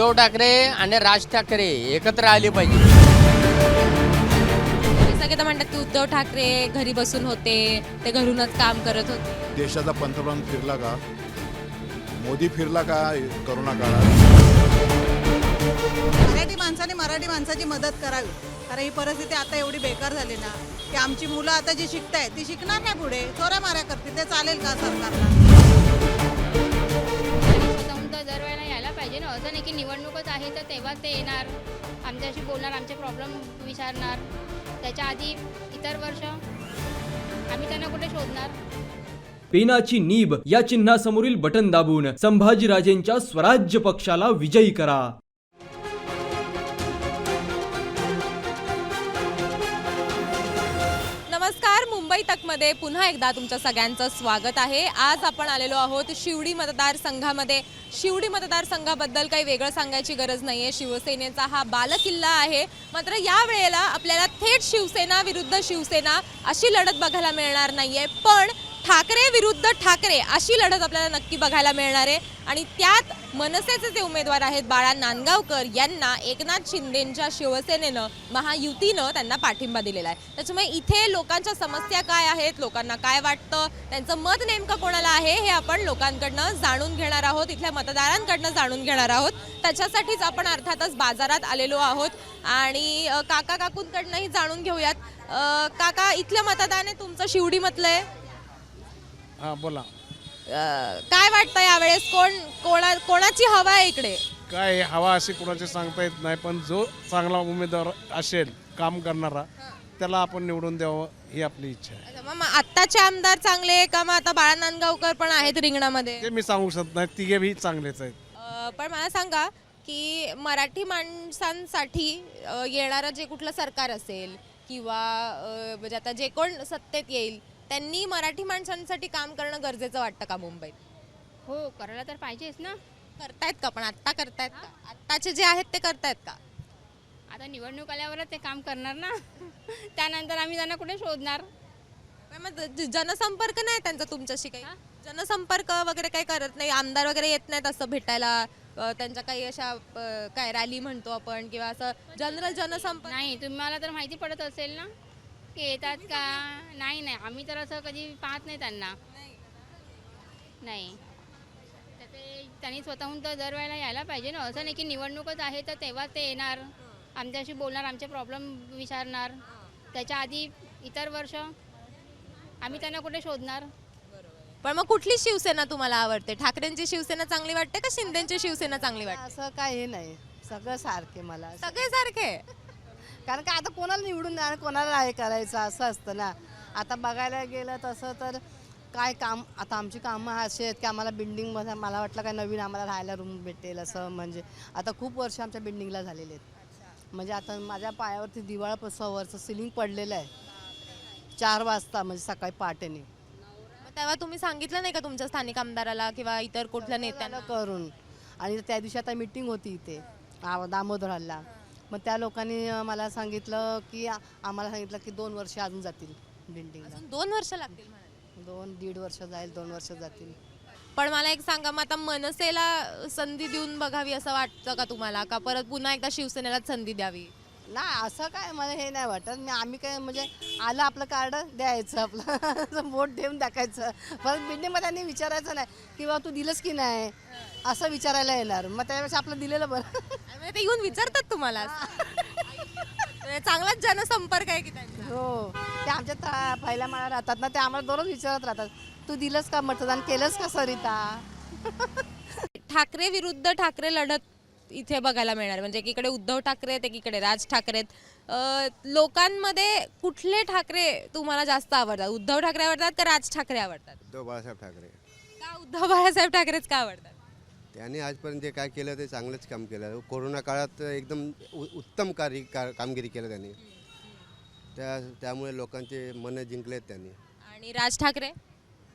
उद्धव ठाकरे आणि राज ठाकरे एकत्र आले पाहिजे. सगळे तर म्हणतात की उद्धव ठाकरे घरी बसून होते ते घरूनच काम करत होते. देशाचा पंतप्रधान फिरला का? मोदी फिरला का करोना काळात? मराठी माणसाने मराठी माणसाची मदत करावी. कारण ही परिस्थिती आता एवढी बेकार झाली ना की आमची मुलं आता जी शिकतायत ती शिकणार नाही पुढे. चोऱ्या माऱ्या करतील. ते चालेल का सरकारला? पाहिजे ना. असं नाही की निवडणूकच आहे तर तेव्हाच ते येणार आमच्याशी बोलणार आमचे प्रॉब्लेम विचारणार. त्याच्या आधी इतर वर्ष आम्ही त्यांना कुठे शोधणार? पेनाची नीब या चिन्हासमोरील बटन दाबून संभाजीराजेंच्या स्वराज्य पक्षाला विजयी करा. कर्नाटकमध्ये पुन्हा एकदा तुमच्या सगळ्यांचं स्वागत आहे. आज आपण आलेलो आहोत शिवडी मतदारसंघामध्ये शिवडी मतदारसंघाबद्दल काही वेगळं सांगायची गरज नाही आहे शिवसेनेचा हा बालकिल्ला आहे. मात्र या वेळेला आपल्याला थेट शिवसेना विरुद्ध शिवसेना अशी लढत बघायला मिळणार नाही आहे पण ठाकरे विरुद्ध ठाकरे अशी लढत आपल्याला नक्की बघायला मिळणार आहे. आणि त्यात मनसेचे जे उमेदवार आहेत बाळा नांदगावकर यांना एकनाथ शिंदेंच्या शिवसेनेनं महायुतीनं त्यांना पाठिंबा दिलेला आहे. त्याच्यामुळे इथे लोकांच्या समस्या काय आहेत लोकांना काय वाटतं त्यांचं मत नेमकं कोणाला आहे हे आपण लोकांकडनं जाणून घेणार आहोत इथल्या मतदारांकडनं जाणून घेणार आहोत. त्याच्यासाठीच आपण अर्थातच बाजारात आलेलो आहोत. आणि काका काकूंकडनंही जाणून घेऊयात. काका इथलं मतदान आहे तुमचं शिवडी मतलं आहे. हा बोला. अ, काय वाटतं यावेळेस? कोण कोणा कोणाची हवा आहे इकडे? काय हवा अशी कोणाची सांगता येत नाही पण जो चांगला उमेदवार असेल काम करणारा त्याला आपण निवडून द्यावं ही आपली इच्छा आहे. अच्छा, मग आत्ताचे आमदार चांगले आहे का? मग आता बाळा नांदगावकर पण आहेत रिंगणामध्ये. ते मी सांगू शकत नाही तिघे बी चांगलेच आहेत. अ, पण मला सांगा की मराठी माणसांसाठी अ, येणारं जे कुठलं सरकार असेल किंवा अ, म्हणजे आता जे कोण सत्तेत येईल त्यांनी मराठी माणसांसाठी काम करणं गरजेचं वाटतं का मुंबईत? हो करायला तर पाहिजेच ना. करतायत का पण? आत्ता करतायत का? आत्ताचे जे आहेत ते करतायत का? आता निवडणूक आल्यावरच ते काम करणार ना. त्यानंतर आम्ही त्यांना कुठे शोधणार? पण मग ज- जनसंपर्क नाही त्यांचा तुमच्याशी काही? जनसंपर्क वगैरे काही करत नाही? आमदार वगैरे येत नाहीत असं भेटायला? अ, त्यांच्या काही अशा अ, काय रॅली म्हणतो आपण किंवा असं जनरल जनसंपर्क? नाही तुम्हाला तर माहिती पडत असेल ना. की येतात का? नाही नाही. आम्ही तर असं कधी पाहत नाही त्यांना. नाही. तर ते त्यांनी स्वतःहून तर दरवेळेला यायला पाहिजे ना. असं नाही की निवडणूकच आहे तर तेव्हाच ते येणार. आमच्याशी बोलणार आमचे प्रॉब्लेम विचारणार. त्याच्या आधी इतर वर्ष आम्ही त्यांना कुठे शोधणार? पण मग कुठली शिवसेना तुम्हाला आवडते? ठाकरेंची शिवसेना चांगली वाटते का शिंदेची शिवसेना चांगली वाटते? असं काही नाही. सगळं सारखे मला. सगळे सारखे? कारण का आता कोणाला निवडून आणि कोणाला हे करायचं असं असतं ना. आता बघायला गेलं तसं तर काय काम आता आमची कामं अशी आहेत की आम्हाला बिल्डिंगमध्ये मला वाटलं काय नवीन आम्हाला राहायला रूम भेटेल असं म्हणजे. आता खूप वर्ष आमच्या बिल्डिंगला झालेले आहेत. म्हणजे आता माझ्या पायावरती दिवाळापासूनवरचं सिलिंग पडलेलं आहे. चार वाजता म्हणजे सकाळी पहाटेने. मग तेव्हा तुम्ही सांगितलं नाही का तुमच्या स्थानिक आमदाराला किंवा इतर कुठल्या नेत्यांना? त्याला करून. आणि त्या दिवशी आता मीटिंग होती इथे दामोदर हल्ला मग त्या लोकांनी मला सांगितलं की आ- आम्हाला सांगितलं की दोन वर्ष अजून जातील बिल्डिंगला अजून दोन वर्ष लागतील म्हणाले. दोन दीड वर्ष जाईल दोन वर्ष जातील. पण मला एक सांगा मग आता मनसेला संधी देऊन बघावी असं वाटतं का तुम्हाला? का परत पुन्हा एकदा शिवसेनेलाच संधी द्यावी? नाही असं काय मला हे नाही वाटत. मी आम्ही काय म्हणजे आलं आपलं कार्ड द्यायचं आपलं. वोट देऊन टाकायचं. परत बिल्डिंगमध्ये त्यांनी विचारायचं नाही की बाबा तू दिलंस की नाही? असं विचारायला येणार. मग त्यापेक्षा आपलं दिलेलं बरं. ते येऊन विचारतात तुम्हाला. चांगलाच जनसंपर्क आहे की त्यांचा. हो. ते आमच्या पहिल्या माळा राहतात ना ते आम्हाला दररोज विचारत राहतात. तू दिलंस का मतदान? केलंस का सरिता? ठाकरे विरुद्ध ठाकरे लढत इथे बघायला मिळणार. म्हणजे एकीकडे उद्धव ठाकरे आहेत एकीकडे राज ठाकरे आहेत. लोकांमध्ये कुठले ठाकरे तुम्हाला जास्त आवडतात? उद्धव ठाकरे आवडतात का राज ठाकरे आवडतात? उद्धव बाळासाहेब ठाकरे. का उद्धव बाळासाहेब ठाकरेच का आवडतात? त्यांनी आजपर्यंत जे काय केलं ते चांगलंच काम केलं. कोरोना काळात एकदम उ- उत्तम कार्य का कामगिरी केलं त्यांनी. त्या त्यामुळे लोकांचे मनं जिंकलेत त्यांनी. आणि राज ठाकरे?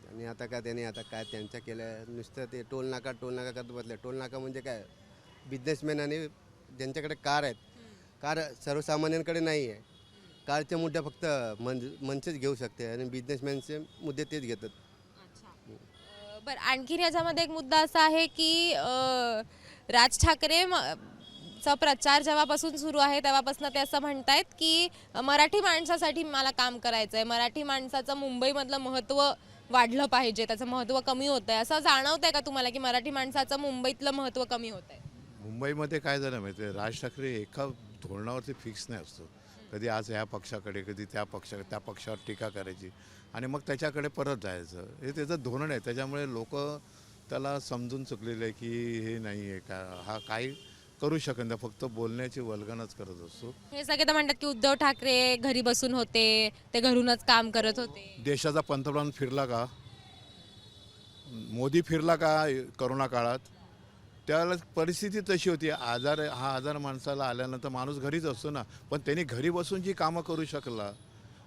आणि आता काय त्यांनी आता काय त्यांच्या केलं नुसतं ते टोल नाका टोल नाका करत बसले. टोल नाका म्हणजे काय? बिझनेसमॅन आणि ज्यांच्याकडे कार आहेत कार सर्वसामान्यांकडे नाही आहे. कारचे मुद्दे फक्त मन मनसेच घेऊ शकते आणि बिझनेसमॅनचे मुद्दे तेच घेतात. बरं आणखीन याच्यामध्ये एक मुद्दा असा आहे की राज ठाकरे म- चा प्रचार जेव्हापासून सुरू आहे तेव्हापासून ते असं म्हणतायत की मराठी माणसासाठी मला काम करायचं आहे मराठी माणसाचं मुंबईमधलं महत्त्व वाढलं पाहिजे त्याचं महत्त्व कमी होतं आहे असं जाणवतंय का तुम्हाला की मराठी माणसाचं मुंबईतलं महत्त्व कमी होत आहे मुंबईमध्ये काय झालं माहिती आहे? राज ठाकरे एका धोरणावरती फिक्स नाही असतो. कधी आज ह्या पक्षाकडे कधी त्या पक्षा त्या पक्षावर टीका करायची. आणि मग त्याच्याकडे परत जायचं. हे त्याचं धोरण आहे. त्याच्यामुळे लोक त्याला समजून चुकलेले आहे की हे नाही आहे का? हा काही करू शकत नाही. फक्त बोलण्याची वल्गनच करत असतो. हे सगळे तर म्हणतात की उद्धव ठाकरे घरी बसून होते. ते घरूनच काम करत होते. देशाचा पंतप्रधान फिरला का? मोदी फिरला का करोना काळात? त्यावेळेला परिस्थिती तशी होती. आजार हा आजार माणसाला आल्यानंतर माणूस घरीच असतो ना. पण त्यांनी घरी बसून जी कामं करू शकला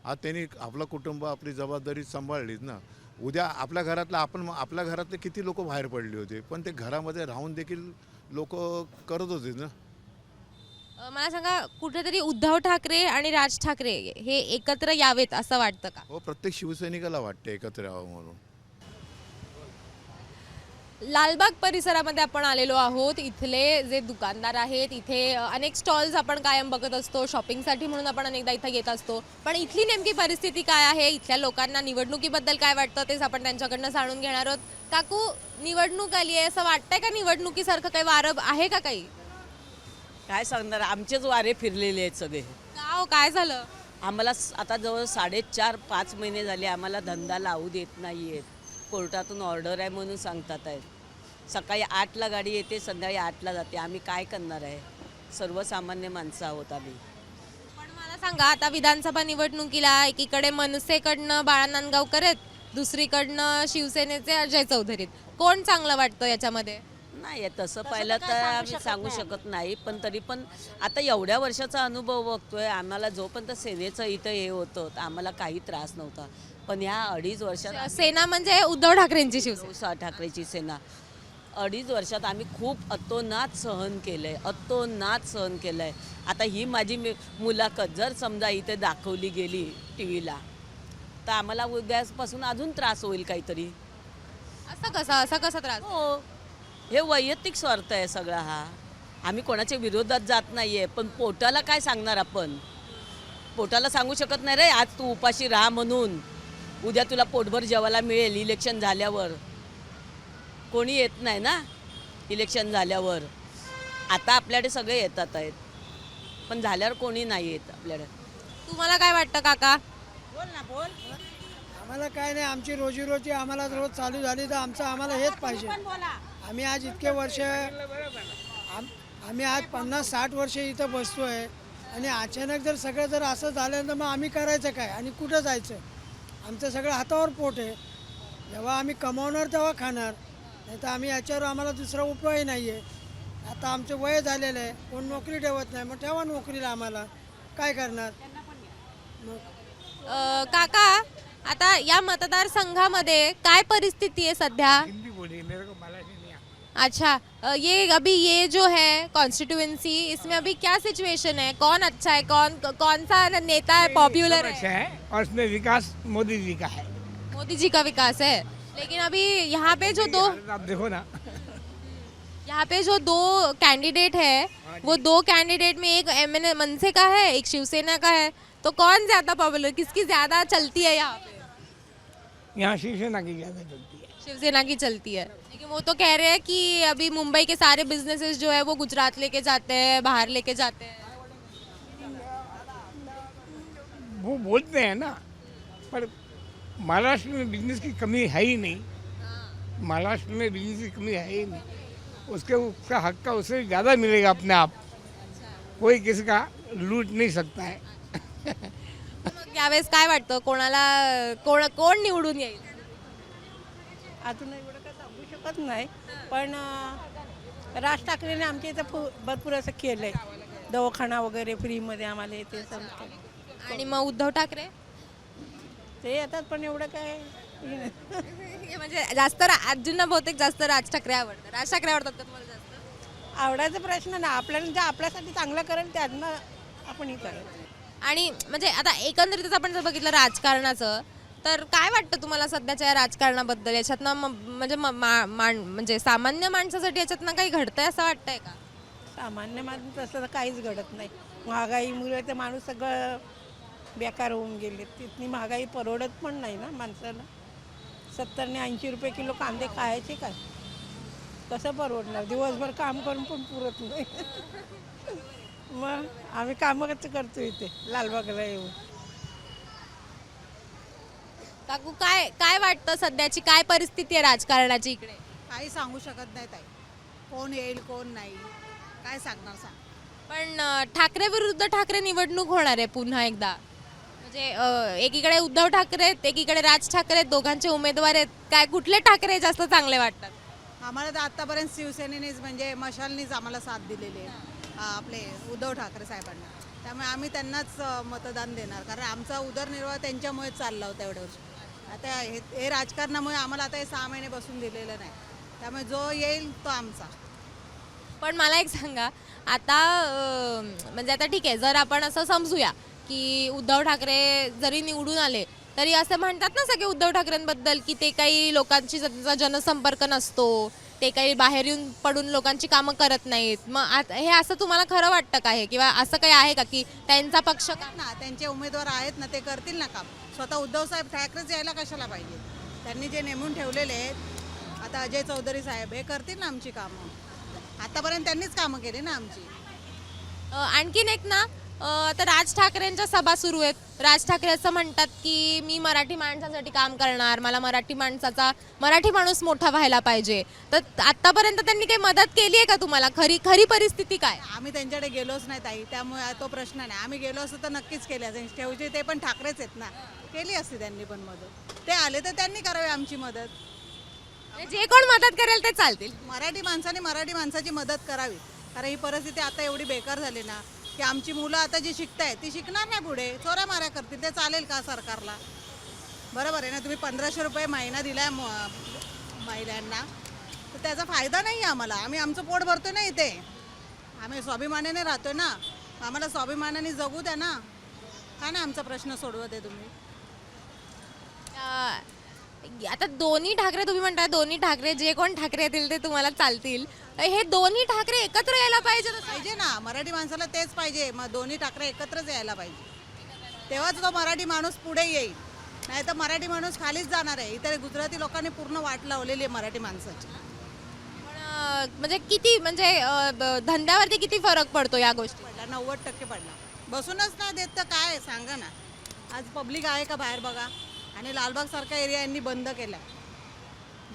आज त्यांनी आपलं कुटुंब आपली जबाबदारी सांभाळलीच ना. उद्या आपल्या घरातलं आपण आपल्या घरातले किती लोक बाहेर पडले होते पण ते घरामध्ये राहून देखील लोक करत होते ना. मला सांगा कुठेतरी उद्धव ठाकरे आणि राज ठाकरे हे एकत्र यावेत असं वाटतं का? हो प्रत्येक शिवसैनिकाला वाटते एकत्र यावं म्हणून. लालबाग परिसरामध्ये आपण आलेलो आहोत. इथले जे दुकानदार आहेत इथे अनेक स्टॉल्स आपण कायम बघत असतो शॉपिंगसाठी म्हणून आपण अनेकदा इथं येत असतो. पण इथली नेमकी परिस्थिती काय आहे? इथल्या लोकांना निवडणुकीबद्दल काय वाटतं? तेच आपण त्यांच्याकडनं जाणून घेणार आहोत. काकू निवडणूक आली आहे असं वाटतंय का निवडणुकीसारखं काही वारं आहे का काही? काय सांगणार? आमचेच वारे फिरलेले आहेत सगळे. का हो? काय झालं? आम्हाला स- आता जवळ साडेचार पाच महिने झाले आम्हाला धंदा लावू देत नाही आहेत कोर्टातून ऑर्डर आहे म्हणून सांगतात आहेत. सकाळी आठला गाडी येते संध्याकाळी आठला जाते. आम्ही काय करणार आहे? सर्वसामान्य माणसं आहोत आम्ही. पण मला सांगा आता विधानसभा निवडणुकीला एकीकडे मनसेकडनं बाळा नांदगावकर आहेत दुसरीकडनं शिवसेनेचे अजय चौधरी कोण चांगलं वाटतं याच्यामध्ये? नाही तसं पाहिलं तर आम्ही सांगू शकत नाही पण तरी पण आता एवढ्या वर्षाचा अनुभव बघतोय आम्हाला जोपर्यंत सेनेचं इथं हे होतं तर आम्हाला काही त्रास नव्हता. पण ह्या अडीच वर्षात सेना म्हणजे उद्धव ठाकरेंची शिवसेना. उद्धव ठाकरेची सेना. अडीच वर्षात आम्ही खूप अतोनात सहन केलं आहे अतोनात सहन केलं आहे आता ही माझी मी मुलाखत जर समजा इथे दाखवली गेली टी व्हीला तर आम्हाला उद्यापासून अजून त्रास होईल काहीतरी. असं कसं असं कसं त्रास? हो. हे वैयक्तिक स्वार्थ आहे सगळा हा. आम्ही कोणाच्या विरोधात जात नाही आहे पण पोटाला काय सांगणार आपण? पोटाला सांगू शकत नाही रे आज तू उपाशी राहा म्हणून. उद्या तुला पोटभर जेवायला मिळेल इलेक्शन झाल्यावर. कोणी येत नाही ना इलेक्शन झाल्यावर. आता आपल्याकडे सगळे येतात आहेत पण झाल्यावर कोणी नाही येत आपल्याकडे. तुम्हाला काय वाटतं काका? आम्हाला काय नाही आमची रोजीरोटी आम्हाला रोज चालू झाली तर आमचं आम्हाला हेच पाहिजे. आम्ही आज इतके वर्ष आम- आम्ही आज पन्नास साठ वर्ष इथं बसतो आहे आणि अचानक जर सगळं जर असं झालं तर मग आम्ही करायचं काय? आणि कुठं जायचं? आमचं सगळं हातावर पोट आहे. जेव्हा आम्ही कमावणार तेव्हा खाणार. नाही तर आम्ही याच्यावर आम्हाला दुसरा उपाय नाही आहे आता आमचं वय झालेलं आहे. कोण नोकरी ठेवत नाही. मग ठेवा नोकरीला आम्हाला. काय करणार? मग काका आता या मतदारसंघामध्ये काय परिस्थिती आहे सध्या? अच्छा ये अभी ये जो है कॉन्स्टिट्यूएंसी इसमें अभी क्या सिचुएशन है? कौन अच्छा है? कौन कौन सा नेता है? पॉपुलर है? है और उसमें विकास मोदी जी का है। मोदी जी का विकास है। लेकिन अभी यहाँ पे जो दो आप देखो ना। यहाँ पे जो दो कैंडिडेट है वो दो कैंडिडेट में एक एम एन मनसे का है एक शिवसेना का है। तो कौन ज़्यादा पॉपुलर किसकी ज़्यादा चलती है यहाँ पे? यहाँ शिवसेना की ज़्यादा चलती है। शिवसेना की चलती है। लेकिन वो तो कह रहे हैं कि अभी मुंबई के सारे बिजनेसेस जो है वो गुजरात लेके जाते हैं बाहर लेके जाते हैं। वो बोलते हैं ना पर महाराष्ट्र में बिज़नेस की कमी है ही नहीं। महाराष्ट्र में बिज़नेस की कमी है ही नहीं। उसके उसका हक का उससे ज़्यादा मिलेगा अपने आप। कोई किसी का लूट नहीं सकता है। यावेळेस काय वाटतं? कोणाला कोण कोण निवडून येईल? अजून एवढं काय सांगू शकत नाही. पण राज ठाकरेने आमच्या इथं फु- भरपूर असं केलं आहे दवाखाना वगैरे फ्रीमध्ये आम्हाला ते सगळं केलं. आणि मग उद्धव ठाकरे? ते येतात पण एवढं काय हे नाही. हे म्हणजे जास्त रा- बहुतेक जास्त राज ठाकरे आवडतात. राज ठाकरे आवडतात का तुम्हाला जास्त? आवडायचा प्रश्न नाही. आपल्याला जे आपल्यासाठी चांगलं करेल त्यांना आपणही करेल. आणि म्हणजे आता एकंदरीतच आपण जर बघितलं राजकारणाचं तर काय वाटतं तुम्हाला सध्याच्या या राजकारणाबद्दल? याच्यातनं म- म्हणजे म- मा- माण- म्हणजे सामान्य माणसासाठी याच्यातनं काही घडतंय असं वाटतंय का? सामान्य माणूस तसं तर काहीच घडत नाही. महागाईमुळे तर माणूस सगळं बेकार होऊन गेले तिथली महागाई परवडत पण नाही ना माणसाला. सत्तरने ऐंशी रुपये किलो कांदे खायचे काय? कसं परवडणार? दिवसभर काम करून पण पुरत नाही. मग आम्ही कामं कसं करतो इथे? लालबागला येऊन. काकू काय काय वाटतं सध्याची? काय परिस्थिती आहे राजकारणाची इकडे? काही सांगू शकत नाही ताई. कोण येईल कोण नाही. काय सांगणार सांग. पण अं, ठाकरे विरुद्ध ठाकरे निवडणूक होणार आहे पुन्हा एकदा. म्हणजे अं, एकीकडे उद्धव ठाकरे आहेत एकीकडे राज ठाकरे आहेत दोघांचे उमेदवार आहेत. काय कुठले ठाकरे जास्त चांगले वाटतात? आम्हाला तर आतापर्यंत शिवसेनेनेच म्हणजे मशालनीच आम्हाला साथ दिलेली आहे. आ, आपले उद्धव ठाकरे साहेबांना. त्यामुळे आम्ही त्यांनाच अ, मतदान देणार. कारण आमचा उदरनिर्वाह त्यांच्यामुळेच चालला होता एवढ्या वर्षी आता हे हे राजकारणामुळे आम्हाला आता हे सहा महिने बसून दिलेलं नाही. त्यामुळे जो येईल तो आमचा. पण मला एक सांगा आता अं, म्हणजे आता ठीक आहे जर आपण असं समजूया की उद्धव ठाकरे जरी निवडून आले तरी असं म्हणतात ना सगळे उद्धव ठाकरेंबद्दल की ते काही लोकांशी त्यांचा जनसंपर्क नसतो ते काही बाहेर येऊन पडून लोकांची कामं करत नाहीत. मग आत- हे असं तुम्हाला खरं वाटतं का हे? किंवा असं काही आहे का की त्यांचा पक्ष का? ना त्यांचे उमेदवार आहेत ना ते करतील ना काम. स्वतः उद्धव साहेब ठाकरेच यायला कशाला पाहिजे? त्यांनी जे नेमून ठेवलेले आहेत आता अजय चौधरी साहेब हे करतील ना आमची कामं? आतापर्यंत त्यांनीच कामं केली ना आमची. अ, आणखीन एक ना आता राज ठाकरेंच्या सभा सुरू आहेत. राज ठाकरे असं म्हणतात की मी मराठी माणसासाठी काम करणार. मला मराठी माणसाचा मराठी माणूस मोठा व्हायला पाहिजे. तर आतापर्यंत त्यांनी काही मदत केली आहे का तुम्हाला? खरी खरी परिस्थिती काय? आम्ही त्यांच्याकडे गेलोच नाही ताई. त्यामुळे तो प्रश्न नाही. आम्ही गेलो असतो तर नक्कीच केले असते. ठेवचे ते पण ठाकरेच आहेत ना. केली असती त्यांनी पण मदत. ते आले तर त्यांनी करावी आमची मदत. जे कोण मदत करेल ते चालतील. मराठी माणसाने मराठी माणसाची मदत करावी. कारण ही परिस्थिती आता एवढी बेकार झाली ना. की आमची मुलं आता जी शिकताय ती शिकणार नाही पुढे. चोऱ्या माऱ्या करतील ते चालेल का सरकारला? बरोबर आहे ना? तुम्ही पंधराशे रुपये महिना दिलाय म- महिलांना. तर त्याचा फायदा नाही आहे आम्हाला. आम्ही आमचं पोट भरतो ना इथे. आम्ही स्वाभिमानाने राहतो ना. आम्हाला स्वाभिमानाने जगू द्या ना. का ना आमचा प्रश्न सोडवत आहे तुम्ही. आता दोन्ही ठाकरे तुम्ही म्हणता दोन्ही ठाकरे जे कोण ठाकरे येतील ते तुम्हाला चालतील. हे दोन्ही ठाकरे एकत्र यायला पाहिजे पाहिजे ना. मराठी माणसाला तेच पाहिजे. मग दोन्ही ठाकरे एकत्रच यायला पाहिजे. तेव्हाच तो मराठी माणूस पुढे येईल. नाही तर मराठी माणूस खालीच जाणार आहे. इतर गुजराती लोकांनी पूर्ण वाट लावलेली आहे मराठी माणसाची. पण म्हणजे किती म्हणजे धंद्यावरती किती फरक पडतो या गोष्टी? पडला नव्वद टक्के पडला. बसूनच नाही देत तर काय? सांगा ना. आज पब्लिक आहे का बाहेर बघा? आणि लालबागसारखा एरिया यांनी बंद केला.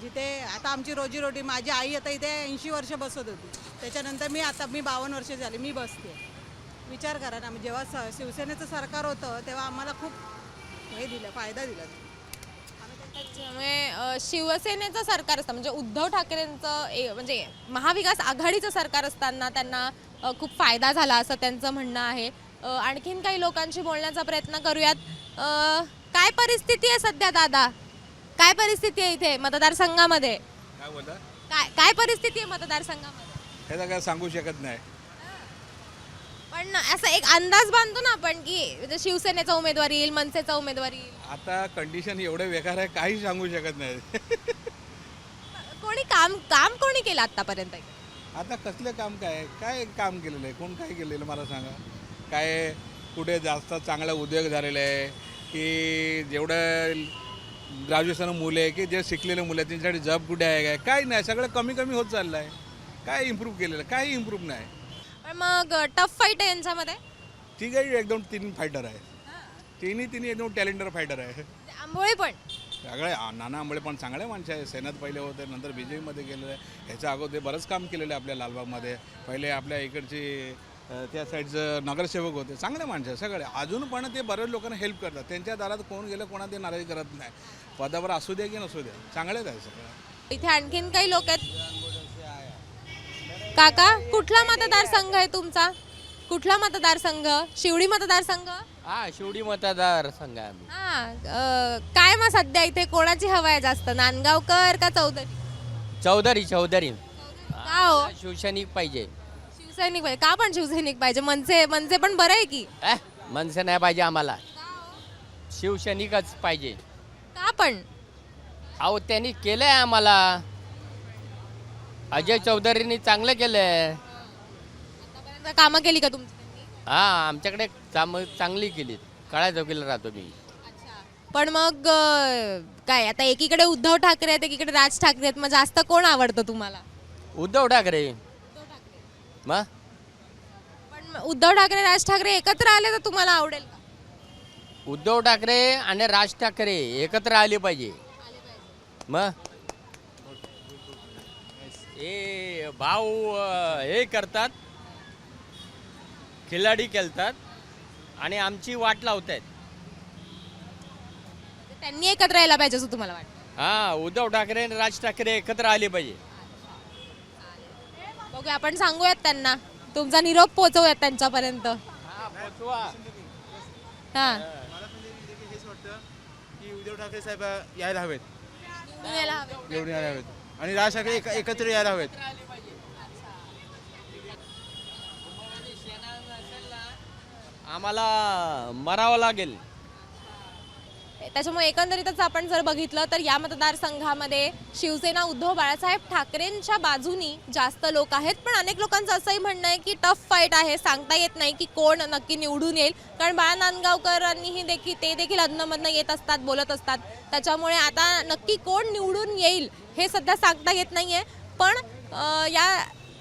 जिथे आता आमची रोजीरोटी माझी आई आता इथे ऐंशी वर्ष बसत होती. त्याच्यानंतर मी आता मी बावन्न वर्ष झाली मी बसते. विचार करा ना जेव्हा स शिवसेनेचं सरकार होतं तेव्हा आम्हाला खूप हे दिलं फायदा दिला. त्यामुळे शिवसेनेचं सरकार असतं म्हणजे उद्धव ठाकरेंचं ए- म्हणजे महाविकास आघाडीचं सरकार असताना त्यांना खूप फायदा झाला असं त्यांचं म्हणणं आहे. आणखीन काही लोकांशी बोलण्याचा प्रयत्न करूयात. काय परिस्थिती आहे सध्या दादा? काय परिस्थिती आहे इथे मतदारसंघामध्ये? काय बोलता? काय काय परिस्थिती आहे मतदारसंघामध्ये? ह्याचा काय सांगू शकत नाही. पण असं एक अंदाज बांधतो ना आपण की म्हणजे शिवसेनेचा उमेदवार येईल मनसेचा उमेदवार येईल. आता कंडिशन एवढे बेकार आहे काही सांगू शकत नाही. कोणी काम काम कोणी केलं आतापर्यंत आता कसलं काम काय? काय काम केलेलं आहे? कोण काय केलेलं मला सांगा. काय कुठे जास्त चांगला उद्योग झालेला आहे? की जेवढं ग्रॅज्युएशन मुलं आहे की जे शिकलेले मुलं आहेत त्यांच्यासाठी जॉब कुठे आहे काय? काही नाही सगळं कमी कमी होत चाललं आहे काय इम्प्रूव्ह केलेलं आहे? काही इम्प्रूव्ह नाही. पण मग टफ फाईट आहे यांच्यामध्ये? तिघही एकदम तीन फायटर आहे तिन्ही तिन्ही एकदम टॅलेंटर फायटर आहे आंबोळी पण? सगळे नाना आंबळे पण चांगले माणसं आहे सेनेत पहिले होते नंतर बी जे पीमध्ये गेलेले आहे ह्याच्या अगोदर बरंच काम केलेलं आहे आपल्या लालबागमध्ये. पहिले आपल्या इकडची त्या साईडचं नगरसेवक होते चांगले माणसं आहे सगळे. अजून पण ते बऱ्याच लोकांना हेल्प करतात. त्यांच्या दारात कोण गेलं कोणा ते नाराजी करत नाही. पदावर असू द्या की नसू द्या चांगलेच आहे सगळं. इथे आणखीन काही लोक आहेत? काका कुठला मतदारसंघ आहे तुमचा? कुठला मतदारसंघ? शिवडी मतदारसंघ? हा शिवडी मतदार संघ आहे आम्ही. हा काय मग सध्या इथे? कोणाची हवा आहे जास्त? नांदगावकर का चौधरी? चौधरी चौधरी. का हो शिवसैनिक पाहिजे. शिवसैनिक पाहिजे. का पण शिवसैनिक पाहिजे? मनसे मनसे पण बरं आहे की. मनसे नाही पाहिजे आम्हाला. शिवसैनिकच पाहिजे. पण? अहो त्यांनी केलंय आम्हाला. अजय चौधरींनी चांगलं केलंय. आतापर्यंत कामं केली का तुमची त्यांनी? हा आमच्याकडे काम चांगली केली काळ्या चौकीला राहतो मी. पण मग अं, काय आता एकीकडे उद्धव ठाकरे आहेत एकीकडे राज ठाकरे आहेत. मग जास्त कोण आवडतं तुम्हाला? उद्धव ठाकरे. मग पण उद्धव ठाकरे राज ठाकरे एकत्र आले तर तुम्हाला आवडेल का? उद्धव ठाकरे आणि राज ठाकरे एकत्र आले पाहिजे. मग हे भाऊ अं, हे करतात. खिलाडी खेळतात आणि आमची वाट लावत आहेत त्यांनी एकत्र यायला पाहिजे असं तुम्हाला वाटतं? हा उद्धव ठाकरे आणि राज ठाकरे एकत्र आले पाहिजे. बघूया आपण सांगूयात त्यांना. तुमचा निरोप पोहोचवूयात त्यांच्यापर्यंत. हा. की उद्धव ठाकरे साहेब यायला हवेत निवडून यायला हवे. निवडून यायला हवेत आणि राज ठाकरे एक- एकत्र यायला हवेत आम्हाला मरावं लागेल. त्याच्यामुळे एकंदरीतच आपण जर बघितलं तर या मतदारसंघामध्ये शिवसेना उद्धव बाळासाहेब ठाकरेंच्या बाजूनी जास्त लोक आहेत. पण अनेक लोकांचं असंही म्हणणं आहे की टफ फाईट आहे. सांगता येत नाही की कोण नक्की निवडून येईल. कारण बाळा नांदगावकरांनीही देखील ते देखील अधनमधनं येत असतात बोलत असतात. त्याच्यामुळे आता नक्की कोण निवडून येईल हे सध्या सांगता येत नाही आहे पण या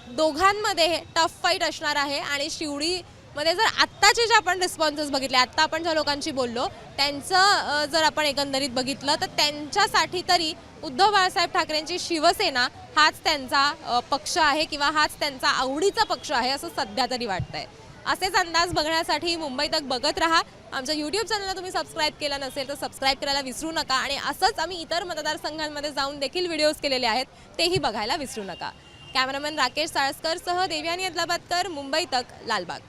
दोघांमध्ये टफ फाईट असणार आहे आणि शिवडी मध्ये जर आत्ताचे जे आपण रिस्पॉन्सेस बघितले आत्ता आपण ज्या लोकांशी बोललो त्यांचं जर आपण एकंदरीत बघितलं तर त्यांच्यासाठी तरी उद्धव बाळासाहेब ठाकरेंची शिवसेना हाच त्यांचा पक्ष आहे किंवा हाच त्यांचा आवडीचा पक्ष आहे असं सध्या तरी वाटतंय. असेच अंदाज बघण्यासाठी मुंबई तक बघत राहा. आमच्या यूट्यूब चॅनलला तुम्ही सबस्क्राईब केला नसेल तर सबस्क्राईब करायला विसरू नका आणि असंच आम्ही इतर मतदारसंघांमध्ये जाऊन देखील व्हिडिओज केलेले आहेत तेही बघायला विसरू नका. कॅमेरामॅन राकेश साळसकरसह देवयानी अदलाबादकर मुंबई तक लालबाग.